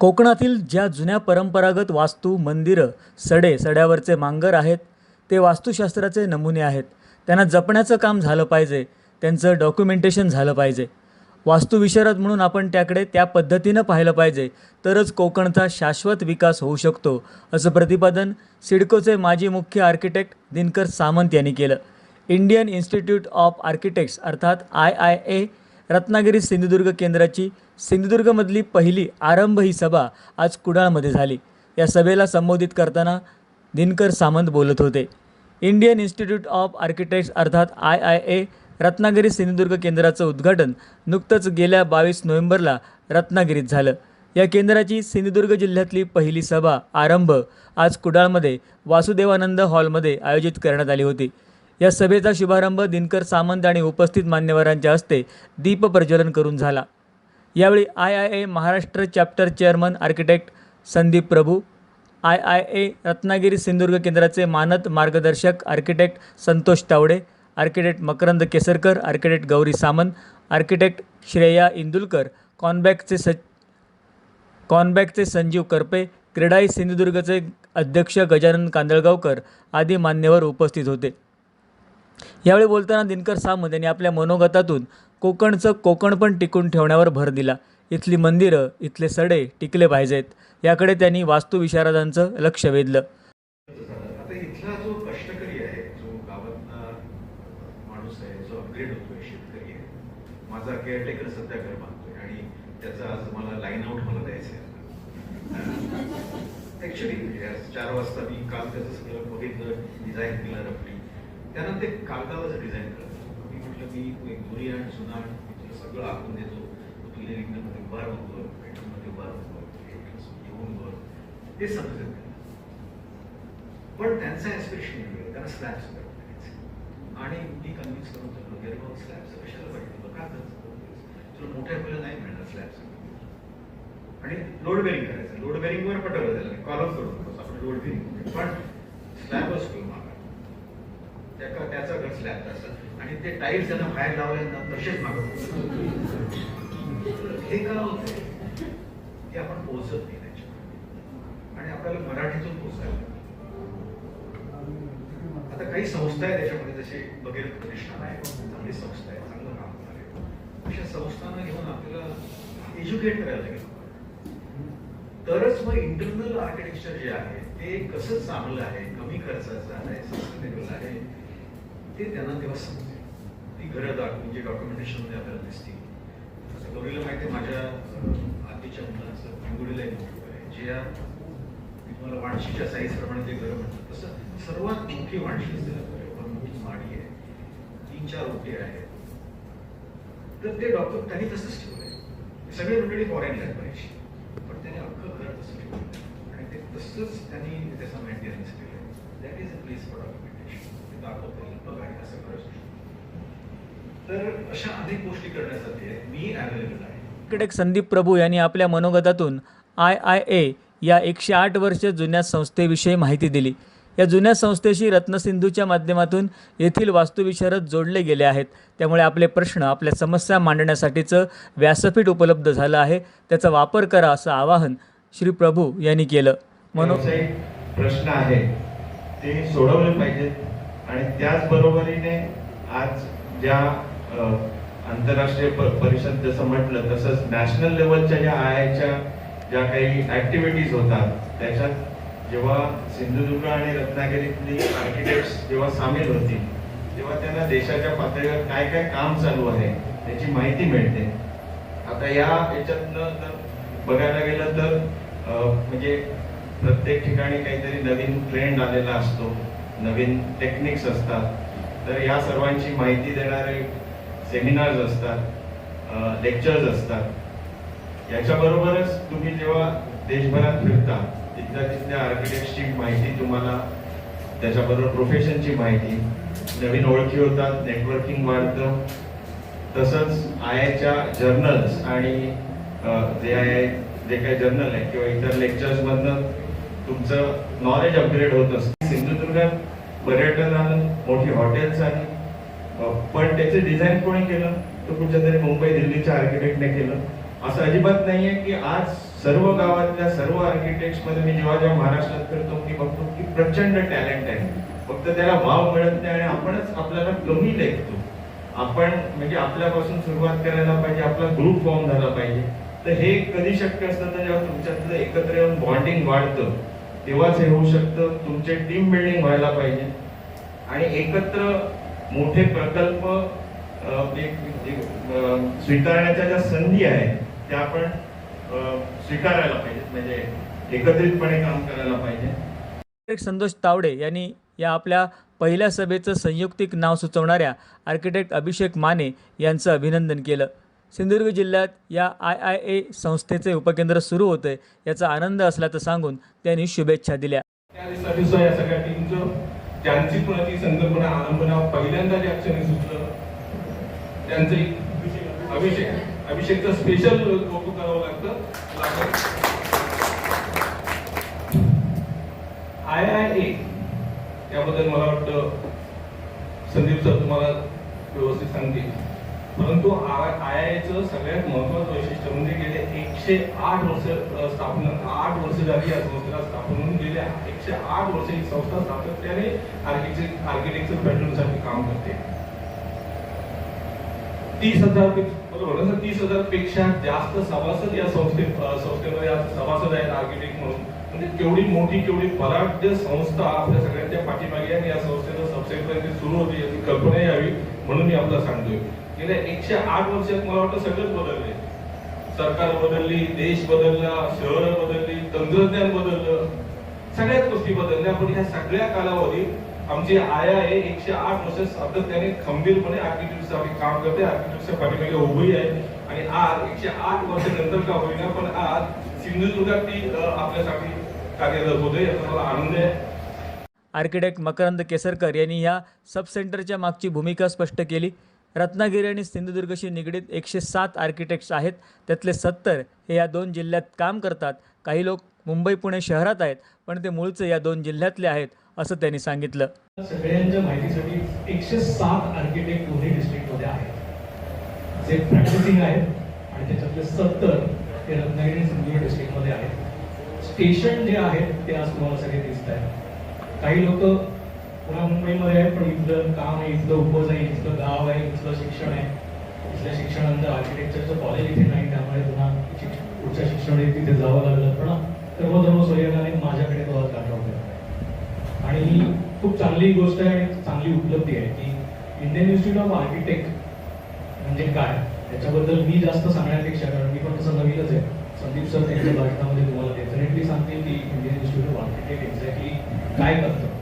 कोकणातील ज्या जुन्या परंपरागत वास्तू मंदिरं सडे सड्यावरचे मांगर आहेत ते वास्तुशास्त्राचे नमुने आहेत. त्यांना जपण्याचं काम झालं पाहिजे. त्यांचं डॉक्युमेंटेशन झालं पाहिजे. वास्तुविशारद म्हणून आपण त्याकडे त्या पद्धतीनं पाहिलं पाहिजे. तरच कोकणचा शाश्वत विकास होऊ शकतो असं प्रतिपादन सिडकोचे माजी मुख्य आर्किटेक्ट दिनकर सामंत यांनी केलं. इंडियन इन्स्टिट्यूट ऑफ आर्किटेक्ट्स अर्थात I I A Ratnagiri Sindhudurg केंद्राची सिंधुदुर्गमधली पहिली आरंभ ही सभा आज कुडाळमध्ये झाली. या सभेला संबोधित करताना दिनकर सामंत बोलत होते. इंडियन इन्स्टिट्यूट ऑफ आर्किटेक्ट्स अर्थात I I A Ratnagiri Sindhudurg केंद्राचं उद्घाटन नुकतंच गेल्या बावीस नोव्हेंबरला रत्नागिरीत झालं. या केंद्राची सिंधुदुर्ग जिल्ह्यातली पहिली सभा आरंभ आज कुडाळमध्ये वासुदेवानंद हॉलमध्ये आयोजित करण्यात आली होती. या सभेचा शुभारंभ दिनकर सामंत आणि उपस्थित मान्यवरांच्या हस्ते दीप प्रज्वलन करून झाला. यावेळी I I A Maharashtra chapter chairman architect Sandeep Prabhu I I A Ratnagiri Sindhudurg केंद्राचे मानद मार्गदर्शक architect Santosh Tawde architect Makarand Kesarkar architect Gauri Samant architect Shreya Indulkar कॉनबॅकचे स कॉनबॅकचे संजीव करपे क्रीडाई सिंधुदुर्गचे अध्यक्ष गजानन कांदळगावकर आदी मान्यवर उपस्थित होते. यावेळी बोलताना दिनकर सामंत यांनी आपल्या मनोगतातून कोकणचं कोकण पण टिकून ठेवण्यावर भर दिला. इथली मंदिरं इथले सडे टिकले पाहिजेत. याकडे त्यांनी वास्तुविशारदांचं लक्ष वेधलं. माझा केअरटेकर सध्या घर बांधतोय आणि त्याचा आज मला लाईन आउट मला द्यायचं आहे ऍक्च्युली चार वाजता मी काल त्याचं सगळं बघितलं डिझाईन केलं रफली त्यानंतर ते कागदावरच डिझाईन करत मी म्हटलं मी एक दोरी आणि सुनाण तुला सगळं आखून देतो. तू तुझ्या रिंगणमध्ये उभा राहतो बेडरूममध्ये उभा राहतो येऊन वर ते समजत पण त्यांचं एक्सप्रेशन वेगळं त्यांना स्लॅब सुद्धा आणि मी कन्व्हिन्स करून चाललो वगैरे मग स्लॅबचं कशाला पाहिजे तुला का तुला मोठ्या आपल्याला नाही मिळणार स्लॅबचं आणि लोड बेरिंग करायचं. लोड बेरिंगवर पटवलं त्याला. कॉलम करून आपण लोड बेरिंग पण स्लॅब असतो मागा त्याचा त्याचा घर स्लॅब असं आणि ते टाईल्स त्यांना बाहेर लावल्यानंतर तसेच मागवतो हे का होतंय? की आपण पोहोचत नाही त्याच्यावर आणि आपल्याला मराठीतून पोहोचायला लागतं. आता काही संस्था आहे त्याच्यामध्ये जसे वगैरे प्रतिष्ठान आहे चांगली संस्था आहे चांगलं काम आहे. अशा संस्थांना घेऊन आपल्याला एज्युकेट करायला लागेल. तरच मग इंटरनल आर्किटेक्चर जे आहे ते कसं चांगलं आहे कमी खर्चाचं आहे सस्टेनेबल आहे ते त्यांना तेव्हा समजेल. ती घरं दाखवून जे डॉक्युमेंटेशनमध्ये आपल्याला दिसतील आता गौरीला माहिती आहे माझ्या आधीच्या मुलाचं हिंगोलीला एक मोठं आहे. जे या तुम्हाला वाणशीच्या साईज प्रमाणे ते घरं म्हणतात. तसं सर्वात मोठी वाणशी मोठी माडी आहे. तीन चार ओटे आहेत. तर ते डॉक्टर त्यांनी तसंच ठेवलंय. सगळे मंडळी फॉरेन आहेत पाहिजे पण त्याने अख्खं घर तसं ठेवलं आणि ते तसंच त्यांनी त्याचा मेंटेनन्स केलं that is a place for document तर अशा अनेक गोष्टी करण्यासाठी आहेत. मी अवेलेबल आहे. क्रिकेटक संदीप प्रभू यांनी आपल्या मनोगतातून आय आय ए या एकशे आठ वर्ष जुन्या संस्थेविषयी माहिती दिली. या जुन्या संस्थेशी रत्नसिंधूच्या माध्यमातून येथील वास्तुविशारद जोडले गेले आहेत. त्यामुळे आपले प्रश्न आपल्या समस्या मांडण्यासाठीचं व्यासपीठ उपलब्ध झालं आहे. त्याचा वापर करा असं आवाहन श्री प्रभू यांनी केलं. मनो प्रश्न आहे. ते सोडवले पाहिजेत. आणि त्याचबरोबरीने आज ज्या आंतरराष्ट्रीय परिषद जसं म्हटलं तसंच नॅशनल लेवलच्या ज्या आयच्या ज्या काही ऍक्टिव्हिटीज होतात त्याच्यात जेव्हा सिंधुदुर्ग आणि रत्नागिरीतली आर्किटेक्ट्स जेव्हा सामील होती तेव्हा त्यांना देशाच्या पातळीवर काय काय काम चालू आहे त्याची माहिती मिळते. आता या याच्यातनं जर बघायला गेलं तर म्हणजे प्रत्येक ठिकाणी काहीतरी नवीन ट्रेंड आलेला असतो. नवीन टेक्निक्स असतात. तर या सर्वांची माहिती देणारे सेमिनार्स असतात लेक्चर्स असतात. याच्याबरोबरच तुम्ही जेव्हा देशभरात फिरता तिथल्या तिथल्या आर्किटेक्टची माहिती तुम्हाला त्याच्याबरोबर प्रोफेशनची माहिती नवीन ओळखी होतात नेटवर्किंग वाढतं. तसंच आय आयच्या जर्नल्स आणि जे जे आहे जे काही जर्नल आहे किंवा इतर लेक्चर्समधनं तुमचं नॉलेज अपग्रेड होत असतं. सिंधुदुर्गात पर्यटन आलं मोठी हॉटेल्स आली. पण त्याचे डिझाईन कोणी केलं? तर कुठच्या तरी मुंबई दिल्लीच्या आर्किटेक्टने केलं. असं अजिबात नाहीये की आज सर्व गावातल्या सर्व आर्किटेक्टमध्ये मी जेव्हा जेव्हा महाराष्ट्रात करतो मी बघतो की प्रचंड टॅलेंट आहे. फक्त त्याला वाव मिळत नाही आणि आपणच आपल्याला कमी लेखतो आपण म्हणजे आपल्यापासून सुरुवात करायला पाहिजे आपला ग्रुप फॉर्म झाला पाहिजे. तर हे कधी शक्य असतं? तर जेव्हा तुमच्यातलं एकत्र येऊन बॉन्डिंग वाढतं तेव्हाच हे होऊ शकतं. तुमचे टीम बिल्डिंग व्हायला पाहिजे. आणि एकत्र मोठे प्रकल्प स्वीकारण्याच्या ज्या संधी आहेत त्या आपण स्वीकारायला पाहिजेत. म्हणजे एकत्रितपणे काम करायला पाहिजे. संतोष तावडे यांनी या आपल्या पहिल्या सभेचं संयुक्तिक नाव सुचवणाऱ्या आर्किटेक्ट अभिषेक माने यांचं अभिनंदन केलं. सिंधुदुर्ग जिल्ह्यात या आय आय ए संस्थेचे उपकेंद्र सुरू होते याचा आनंद असल्याचं सांगून त्यांनी शुभेच्छा दिल्या. या सगळ्या टीमचं त्यांची पण ती संकल्पना आरंभना पहिल्यांदा ज्या क्षणी सुचलं त्यांचं अभिषेक अभिषेकचं स्पेशल कौतुक करावं लागतं. आय आय ए त्याबद्दल मला वाटतं संदीप सर तुम्हाला व्यवस्थित सांगतील. परंतु आय आय आयचं सगळ्यात महत्वाचं वैशिष्ट्य म्हणजे गेले एकशे आठ वर्ष स्थापन स्थापना आठ वर्ष झाली या संस्थेला स्थापन होऊन गेल्या एकशे आठ वर्ष ही संस्था सातत्याने आर्किटेक्चर आर्किटेक्चर पॅटर्नसाठी काम करते. तीस हजार बरोबर ना? तीस हजारपेक्षा जास्त सभासद या संस्थे संस्थेमध्ये सभासद आहेत आर्किटेक्ट म्हणून. म्हणजे केवढी मोठी केवढी बलाढ्य संस्था आपल्या सगळ्यांच्या पाठीमागे आणि या संस्थेचं सबसेंटर सुरू होते याची कल्पना यावी म्हणून मी आपल्याला सांगतोय. गेल्या एकशे आठ वर्षात मला वाटतं सगळंच बदलले सरकार बदलली देश बदलला शहर बदलली तंत्रज्ञान बदललं. सगळ्याच गोष्टी बदलल्या पण ह्या सगळ्या कालावधीत आमची आया आहे एकशे आठ वर्ष सातत्याने खंबीरपणे आर्किटेक्ट आम्ही काम करते. आर्किटेक्टच्या पाठीमागे उभी आहे. आणि आज एकशे आठ वर्षानंतर का होईना पण आज सिंधुदुर्गात ती आपल्यासाठी कार्यरत होते. याचा मला आनंद आहे. आर्किटेक्ट मकरंद केसरकर यांनी ह्या सब सेंटरच्या मागची भूमिका स्पष्ट केली. रत्नागिरी आणि सिंधुदुर्गशी निगडीत एकशे सात आर्किटेक्ट्स आहेत. त्यातले सत्तर हे या दोन जिल्ह्यात काम करतात. काही लोक मुंबई पुणे शहरात आहेत पण ते मूळचे या दोन जिल्ह्यातले आहेत असं त्यांनी सांगितलं. सगळ्यांच्या माहितीसाठी एकशे सात आर्किटेक्ट दोन्ही डिस्ट्रिक्टमध्ये आहेत. जे प्रॅक्टिसिंग आहेत आणि त्याच्यातले सत्तर ते रत्नागिरी आणि सिंधुदुर्ग डिस्ट्रिक्टमध्ये आहेत. स्टेशन जे आहेत ते आज तुम्हाला सगळे दिसत आहेत काही लोक पुन्हा मुंबईमध्ये आहे पण इथलं काम आहे इथलं उपज आहे इथलं गाव आहे इथलं शिक्षण आहे. इथल्या शिक्षणानंतर आर्किटेक्चरचं कॉलेज इथे नाही त्यामुळे पुन्हा पुढच्या शिक्षण तिथे जावं लागलं. पण सर्वधर्म सोयीने माझ्याकडे तो आज गाठवला आणि ही खूप चांगली गोष्ट आहे चांगली उपलब्धी आहे की इंडियन इन्स्टिट्यूट ऑफ आर्किटेक्ट म्हणजे काय? त्याच्याबद्दल मी जास्त सांगण्यापेक्षा कारण मी पण तसं नवीनच आहे. संदीप सर त्यांच्या भाषणामध्ये तुम्हाला डेफिनेटली सांगतील की Indian Institute of Architect exactly काय करतं.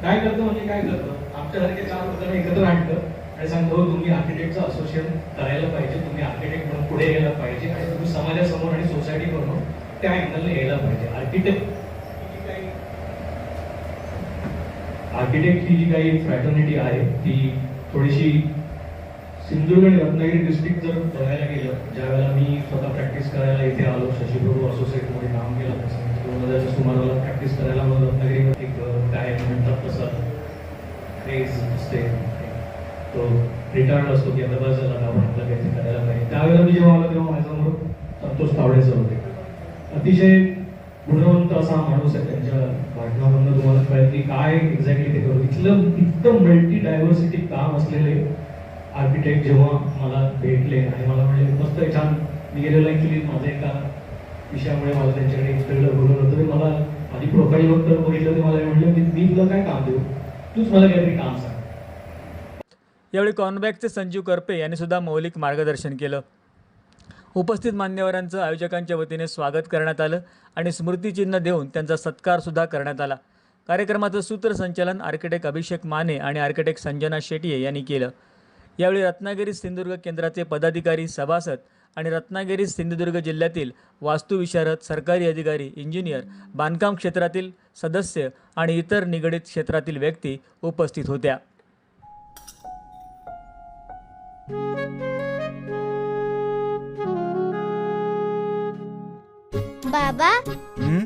काय करतं म्हणजे काय करतं? आमच्यासारखे चार लोकांना एकत्र आणतं आणि सांगतो "हो, तुम्ही आर्किटेक्टचं असोसिएशन करायला पाहिजे तुम्ही आर्किटेक्ट म्हणून पुढे यायला पाहिजे आणि तुम्ही समाजासमोर आणि सोसायटी म्हणून त्या अँगलने यायला पाहिजे. आर्किटेक्ट आर्किटेक्ट ही जी काही फ्रॅटर्निटी आहे ती थोडीशी सिंधुदुर्ग आणि रत्नागिरी डिस्ट्रिक्ट जर बघायला गेलं ज्या वेळेला मी स्वतः प्रॅक्टिस करायला इथे आलो शशीप्रभू असोसिएटमध्ये काम केलं तसं दोन हजारच्या सुमाराला प्रॅक्टिस करायला मग रत्नागिरीमध्ये. म्हणतात तसं क्रेज असते तो रिटायर्ड असतो की आता बस झाला आपण आपलं काहीतरी करायला पाहिजे त्यावेळेला मी जेव्हा आलो तेव्हा माझ्यासमोर संतोष तावडे सर होते अतिशय गुणवंत असा माणूस आहे त्यांच्या भाषणामधून तुम्हाला कळेल की काय एक्झॅक्टली ते करू इथलं इतकं मल्टी डायव्हर्सिटी काम असलेले आर्किटेक्ट जेव्हा मला भेटले आणि मला म्हणजे मस्त छान मी गेलेलो ऍक्च्युली माझ्या एका विषयामुळे मला त्यांच्याकडे इकडे बोलवलं होतं मला आधी प्रोफाईल बघितलं बघितलं ते मला म्हणले मी मी तुला काय काम देऊ? तूच मला काहीतरी काम सांग. यावेळी कॉर्नबॅकचे संजीव करपे यांनी सुद्धा मौलिक मार्गदर्शन केलं. उपस्थित मान्यवरांचं आयोजकांच्या वतीने स्वागत करण्यात आलं आणि स्मृतिचिन्ह देऊन त्यांचा सत्कारसुद्धा करण्यात आला. कार्यक्रमाचं सूत्रसंचालन आर्किटेक्ट अभिषेक माने आणि आर्किटेक्ट संजना शेटिये यांनी केलं. यावेळी रत्नागिरी सिंधुदुर्ग केंद्राचे पदाधिकारी सभासद आणि रत्नागिरी सिंधुदुर्ग जिल्ह्यातील वास्तुविशारद सरकारी अधिकारी इंजिनियर बांधकाम क्षेत्रातील सदस्य आणि इतर निगडित क्षेत्रातील व्यक्ती उपस्थित होत्या बाबा हं?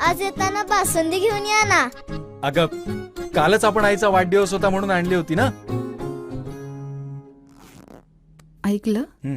आज येताना बासुंदी घेऊन या ना अगं कालच आपण आईचा वाढदिवस होता म्हणून आणली होती ना ऐकलं हं.